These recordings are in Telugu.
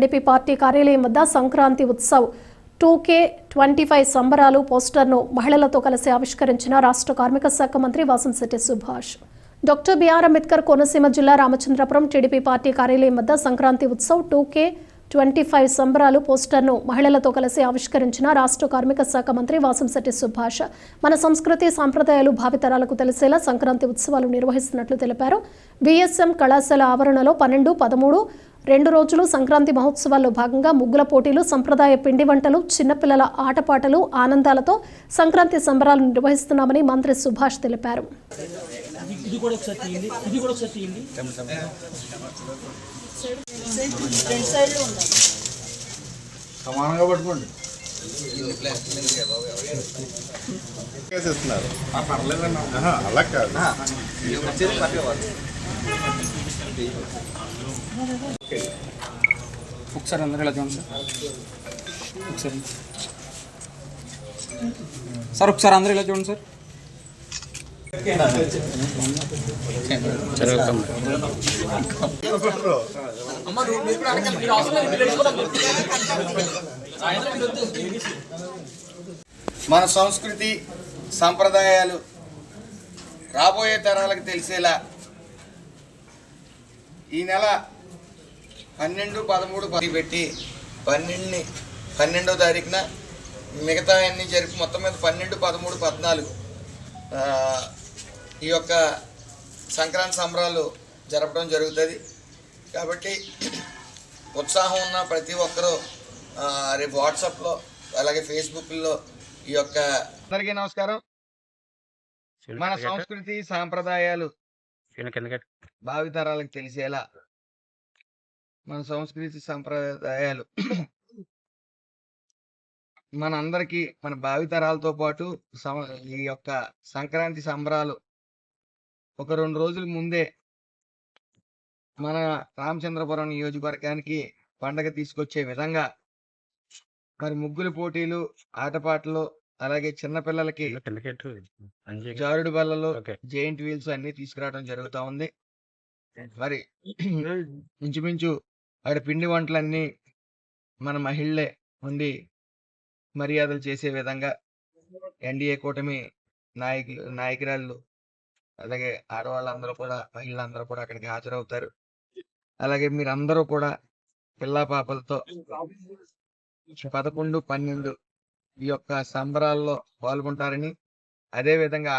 టీడీపీ పార్టీ కార్యాలయం వద్ద Sankranti Utsav. Two K twenty five సంబరాలు పోస్టర్ను మహిళలతో కలిసి ఆవిష్కరించిన రాష్ట్ర కార్మిక శాఖ మంత్రి వాసంశెట్టి సుభాష్. డాక్టర్ బిఆర్ అంబేద్కర్ కోనసీమ జిల్లా రామచంద్రపురం టీడీపీ పార్టీ కార్యాలయం వద్ద Sankranti Utsav two K twenty five సంబరాలు పోస్టర్ను మహిళలతో కలిసి ఆవిష్కరించిన రాష్ట్ర కార్మిక శాఖ మంత్రి వాసంశెట్టి సుభాష్. మన సంస్కృతి సాంప్రదాయాలు భావితరాలకు తెలిసేలా సంక్రాంతి ఉత్సవాలు నిర్వహిస్తున్నట్లు తెలిపారు. బీఎస్ఎం కళాశాల ఆవరణలో పన్నెండు పదమూడు రెండు రోజులు సంక్రాంతి మహోత్సవాల్లో భాగంగా ముగ్గుల పోటీలు సంప్రదాయ పిండి వంటలు చిన్నపిల్లల ఆటపాటలు ఆనందాలతో సంక్రాంతి సంబరాలు నిర్వహిస్తున్నామని మంత్రి సుభాష్ తెలిపారు. సమానంగా పట్టుకోండి. వేసేస్తున్నారు ఆహా, అలా కాదు. ఒకసారి అందరూ ఇలా చూడండి సార్. ఒకసారి. సార్ ఒకసారి అందరూ ఇలా చూడండి సార్. మన సంస్కృతి సాంప్రదాయాలు రాబోయే తరాలకు తెలిసేలా ఈ నెల పన్నెండు పదమూడు పది పెట్టి పన్నెండుని పన్నెండో తారీఖున మిగతా అన్ని జరిపి మొత్తం మీద పన్నెండు పదమూడు పద్నాలుగు ఈ యొక్క సంక్రాంతి సంబరాలు జరపడం జరుగుతుంది. కాబట్టి ఉత్సాహం ఉన్న ప్రతి ఒక్కరూ రేపు వాట్సాప్లో అలాగే ఫేస్బుక్లో ఈ యొక్క అందరికీ నమస్కారం. మన సంస్కృతి సాంప్రదాయాలు భావితరాలకు తెలిసేలా మన సంస్కృతి సంప్రదాయాలు మన అందరికీ మన భావితరాలతో పాటు ఈ యొక్క సంక్రాంతి సంబరాలు ఒక రెండు రోజుల ముందే మన రామచంద్రపురం నియోజకవర్గానికి పండగ తీసుకొచ్చే విధంగా మరి ముగ్గుల పోటీలు ఆటపాటలు అలాగే చిన్నపిల్లలకి జారుడు బల్లలు జైంట్ వీల్స్ అన్ని తీసుకురావడం జరుగుతా ఉంది. మరి ఇంచుమించు ఆడ పిండి వంటలన్నీ మన మహిళలే ఉండి మర్యాదలు చేసే విధంగా ఎన్డీఏ కూటమి నాయకులు నాయకురాళ్ళు అలాగే ఆడవాళ్ళందరూ కూడా మహిళలందరూ కూడా అక్కడికి హాజరవుతారు. అలాగే మీరందరూ కూడా పిల్లా పాపలతో పదకొండు పన్నెండు ఈ యొక్క సంబరాల్లో పాల్గొంటారని. అదే విధంగా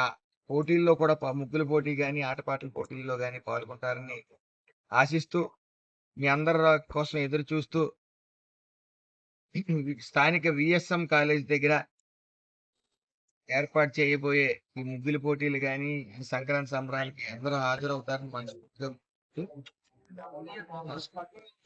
పోటీల్లో కూడా ముగ్గుల పోటీ కానీ ఆటపాటల పోటీల్లో కానీ పాల్గొంటారని ఆశిస్తూ మీ అందరి కోసం ఎదురు చూస్తూ స్థానిక విఎస్ఎం కాలేజ్ దగ్గర ఏర్పాటు చేయబోయే ఈ ముగ్గుల పోటీలు కానీ సంక్రాంతి సంబరానికి అందరూ హాజరవుతారని మనం